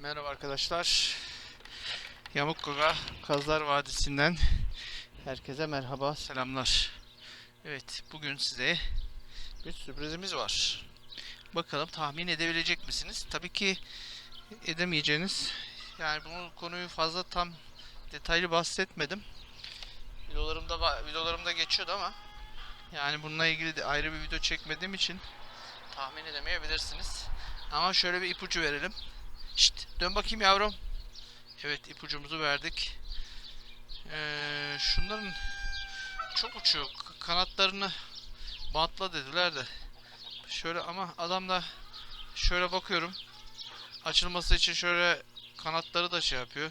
Merhaba arkadaşlar. Yamukkara Kazlar Vadisi'nden herkese merhaba, selamlar. Evet, bugün size bir sürprizimiz var. Bakalım tahmin edebilecek misiniz? Tabii ki edemeyeceğiniz. Yani bu konuyu fazla tam detaylı bahsetmedim. Videolarımda videolarımda geçiyordu ama yani bununla ilgili de ayrı bir video çekmediğim için tahmin edemeyebilirsiniz. Ama şöyle bir ipucu verelim. Şşt, dön bakayım yavrum. Evet ipucumuzu verdik. Ee, şunların çok uçuyor. Kanatlarını bantla dediler de. Şöyle ama adam da şöyle bakıyorum. Açılması için şöyle kanatları da şey yapıyor.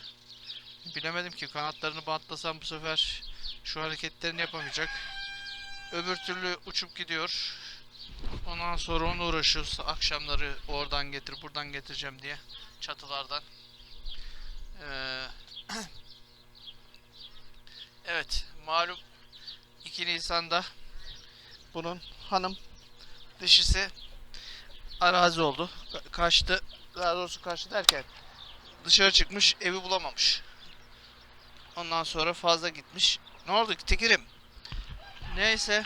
Bilemedim ki kanatlarını bantlasam bu sefer şu hareketlerini yapamayacak. Öbür türlü uçup gidiyor. Ondan sonra onunla uğraşıyoruz. Akşamları oradan getir, buradan getireceğim diye çatılardan. Ee, evet, malum 2 Nisan'da bunun hanım dişisi arazi oldu. Ka- Kaçtı. Daha doğrusu kaçtı derken dışarı çıkmış, evi bulamamış. Ondan sonra fazla gitmiş. Ne oldu ki Tekirim? Neyse.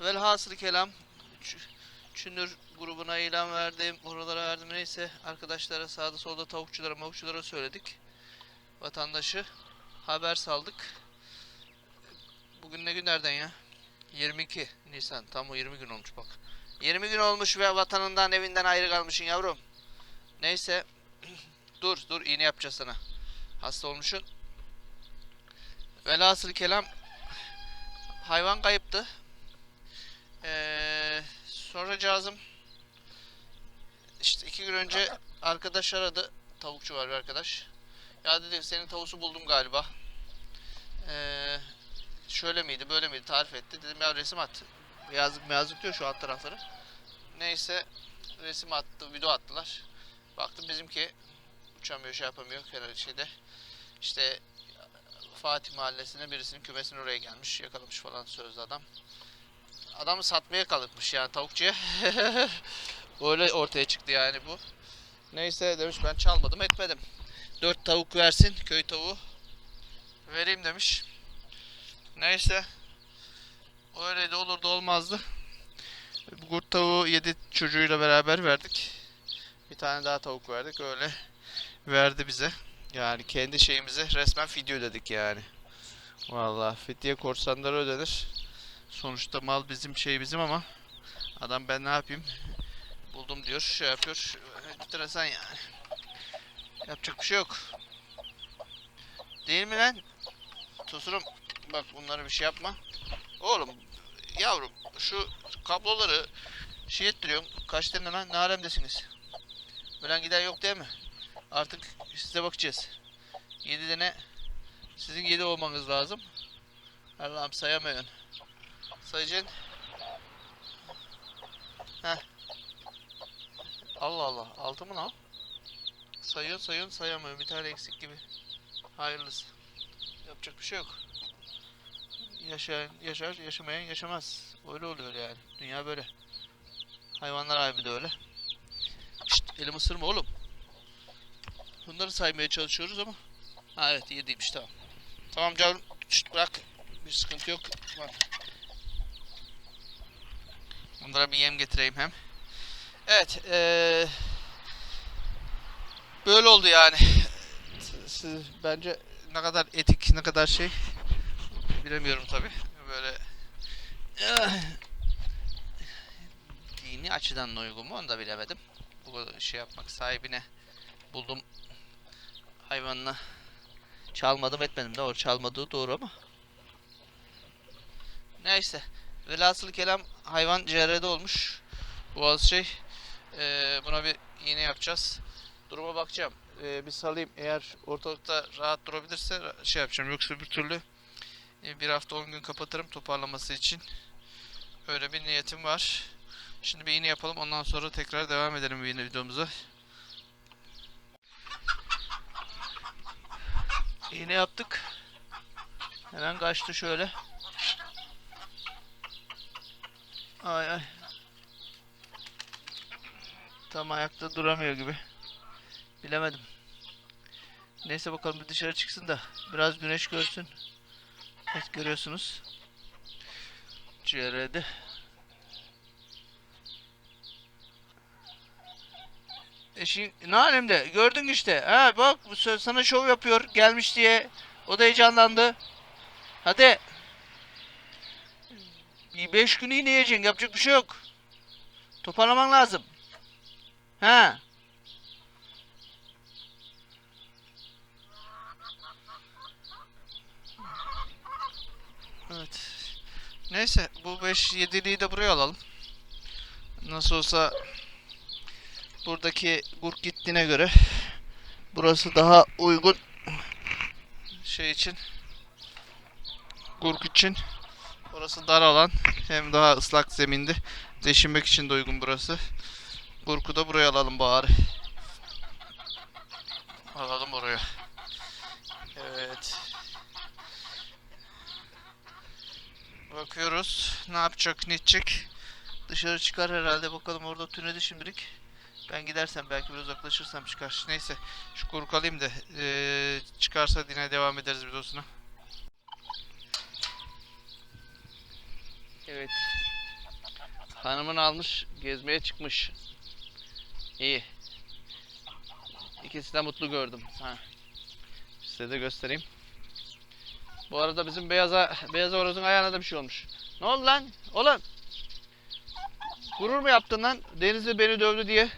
Velhasıl kelam Çünür grubuna ilan verdim, oralara verdim neyse arkadaşlara sağda solda tavukçulara mavukçulara söyledik. Vatandaşı haber saldık. Bugün ne günlerden ya? 22 Nisan. Tam o 20 gün olmuş bak. 20 gün olmuş ve vatanından evinden ayrı kalmışsın yavrum. Neyse. dur dur iğne yapacağız sana. Hasta olmuşsun. Velhasıl kelam hayvan kayıptı. Ee, sonra cazım işte iki gün önce arkadaş aradı. Tavukçu var bir arkadaş. Ya dedi senin tavusu buldum galiba. Ee, şöyle miydi böyle miydi tarif etti. Dedim ya resim at. Yazık yazık diyor şu alt tarafları. Neyse resim attı video attılar. Baktım bizimki uçamıyor şey yapamıyor kenar şeyde. İşte Fatih Mahallesi'ne birisinin kümesinin oraya gelmiş yakalamış falan sözlü adam adamı satmaya kalkmış yani tavukçuya. Öyle ortaya çıktı yani bu. Neyse demiş ben çalmadım etmedim. Dört tavuk versin köy tavuğu. Vereyim demiş. Neyse. Öyle de olurdu olmazdı. Bu kurt tavuğu yedi çocuğuyla beraber verdik. Bir tane daha tavuk verdik öyle verdi bize. Yani kendi şeyimize resmen fidye ödedik yani. Vallahi fidye korsanlara ödenir. Sonuçta mal bizim şey bizim ama adam ben ne yapayım? Buldum diyor şey yapıyor. Enteresan yani. Yapacak bir şey yok. Değil mi lan? Tosurum bak bunları bir şey yapma. Oğlum yavrum şu kabloları şey ettiriyorum. Kaç tane lan? Ne alemdesiniz? Ölen giden yok değil mi? Artık size bakacağız. 7 tane sizin 7 olmanız lazım. Allah'ım sayamıyorum Sayacaksın. Heh. Allah Allah. Altı mı lan? Sayıyorsun sayıyorsun sayamıyor. Bir tane eksik gibi. Hayırlısı. Yapacak bir şey yok. Yaşayan yaşar, yaşamayan yaşamaz. Öyle oluyor yani. Dünya böyle. Hayvanlar alemi de öyle. Şşt, elim ısırma oğlum. Bunları saymaya çalışıyoruz ama. Ha evet yediymiş tamam. Tamam canım. Şşt, bırak. Bir sıkıntı yok. Bak. Bunlara bir yem getireyim hem. Evet. eee, böyle oldu yani. Siz, bence ne kadar etik, ne kadar şey bilemiyorum tabi. Böyle dini açıdan uygun mu onu da bilemedim. Bu şey yapmak sahibine buldum hayvanını çalmadım etmedim doğru çalmadığı doğru ama neyse Velhasıl kelam hayvan CR'de olmuş. Boğaz şey. Ee, buna bir iğne yapacağız. Duruma bakacağım. Ee, bir salayım. Eğer ortalıkta rahat durabilirse ra- şey yapacağım. Yoksa bir türlü e, bir hafta 10 gün kapatırım toparlaması için. Öyle bir niyetim var. Şimdi bir iğne yapalım. Ondan sonra tekrar devam edelim yine videomuza. İğne yaptık. Hemen kaçtı şöyle. Ay ay. Tam ayakta duramıyor gibi. Bilemedim. Neyse bakalım bir dışarı çıksın da biraz güneş görsün. Evet görüyorsunuz. CR'de. Eşin ne alemde gördün işte. Ha bak sana şov yapıyor gelmiş diye. O da heyecanlandı. Hadi. Bir beş günü yine yiyeceksin yapacak bir şey yok. Toparlaman lazım. Ha. Evet. Neyse bu 5-7'liği de buraya alalım. Nasıl olsa buradaki gurk gittiğine göre burası daha uygun şey için gurk için Burası dar alan hem daha ıslak zemindi. Deşinmek için de uygun burası. Gurku da buraya alalım bari. Alalım oraya. Evet. Bakıyoruz. Ne yapacak, ne edecek? Dışarı çıkar herhalde. Bakalım orada tünedi şimdilik. Ben gidersem belki biraz uzaklaşırsam çıkar. Neyse. Şu alayım da eee, çıkarsa yine devam ederiz videosuna. Evet. Hanımını almış, gezmeye çıkmış. İyi. İkisi de mutlu gördüm. Ha. Size de göstereyim. Bu arada bizim beyaza, beyaz horozun ayağına da bir şey olmuş. Ne oldu lan? Oğlum. Gurur mu yaptın lan? Denizli beni dövdü diye.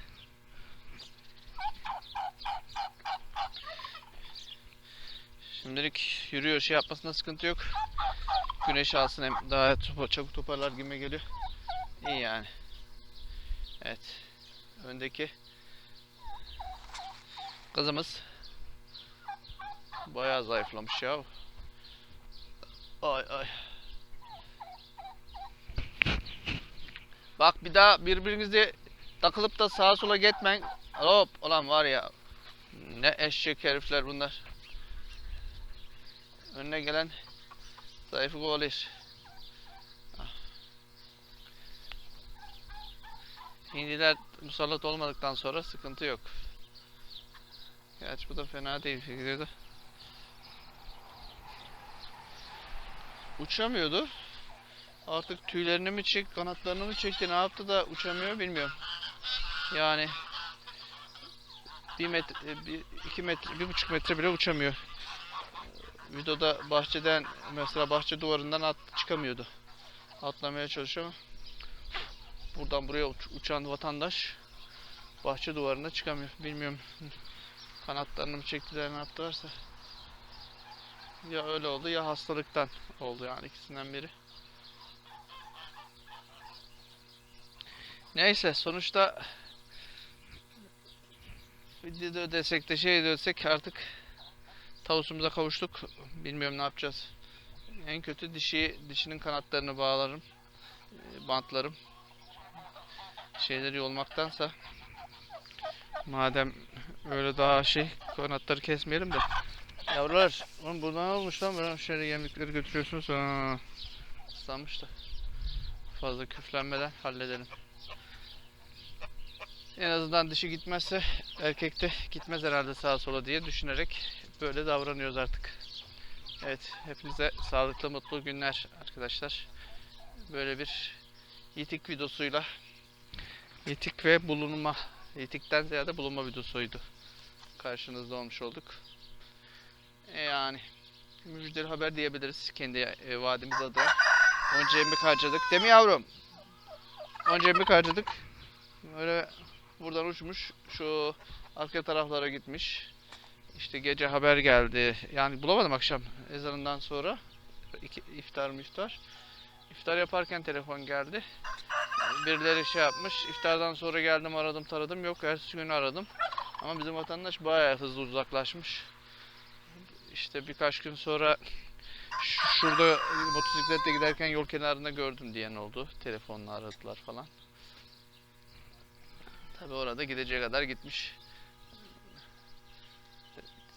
Şimdilik yürüyor şey yapmasında sıkıntı yok. Güneş alsın hem daha topa- çabuk toparlar gibi geliyor. İyi yani. Evet. Öndeki kızımız bayağı zayıflamış ya. Ay ay. Bak bir daha birbirinizi takılıp da sağa sola gitmeyin. Hop ulan var ya. Ne eşek herifler bunlar. Önüne gelen zayıfı kovalıyor. Ah. Hindiler musallat olmadıktan sonra sıkıntı yok. Gerçi bu da fena değil gidiyordu. Uçamıyordu. Artık tüylerini mi çek, kanatlarını mı çekti, ne yaptı da uçamıyor bilmiyorum. Yani bir metre, bir, iki metre, bir buçuk metre bile uçamıyor. Videoda bahçeden mesela bahçe duvarından at, çıkamıyordu. Atlamaya çalışıyor ama buradan buraya uç- uçan vatandaş bahçe duvarına çıkamıyor. Bilmiyorum kanatlarını mı çektiler ne yaptılarsa. Ya öyle oldu ya hastalıktan oldu yani ikisinden biri. Neyse sonuçta video desek de şey desek artık tavusumuza kavuştuk. Bilmiyorum ne yapacağız. En kötü dişi dişinin kanatlarını bağlarım. e, Bantlarım. Şeyleri yolmaktansa madem öyle daha şey kanatları kesmeyelim de. Yavrular, oğlum burada ne olmuş lan? Böyle şöyle yemlikleri götürüyorsunuz. Ha. Islanmış da. Fazla küflenmeden halledelim. En azından dişi gitmezse erkek de gitmez herhalde sağa sola diye düşünerek böyle davranıyoruz artık. Evet, hepinize sağlıklı, mutlu günler arkadaşlar. Böyle bir yitik videosuyla yitik ve bulunma, yitikten ziyade bulunma videosuydu. Karşınızda olmuş olduk. E yani müjdeli haber diyebiliriz kendi e, vadimiz adına. Onca emek harcadık. Değil mi yavrum? Onca emek harcadık. Böyle buradan uçmuş. Şu arka taraflara gitmiş. İşte gece haber geldi. Yani bulamadım akşam ezanından sonra. İki, iftar mı iftar. Yaparken telefon geldi. Birileri şey yapmış. İftardan sonra geldim aradım taradım. Yok ertesi günü aradım. Ama bizim vatandaş bayağı hızlı uzaklaşmış. İşte birkaç gün sonra şurada motosikletle giderken yol kenarında gördüm diyen oldu. Telefonla aradılar falan. Tabi orada gideceği kadar gitmiş.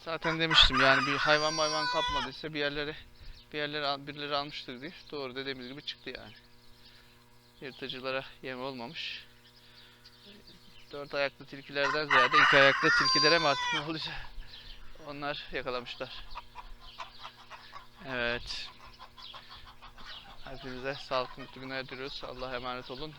Zaten demiştim yani bir hayvan hayvan kapmadıysa bir yerlere bir yerlere birileri almıştır diye. Doğru dediğimiz gibi çıktı yani. Yırtıcılara yem olmamış. dört ayaklı tilkilerden ziyade iki ayaklı tilkilere mi artık ne olacak? Onlar yakalamışlar. Evet. Hepinize sağlıklı mutlu günler diliyoruz. Allah'a emanet olun.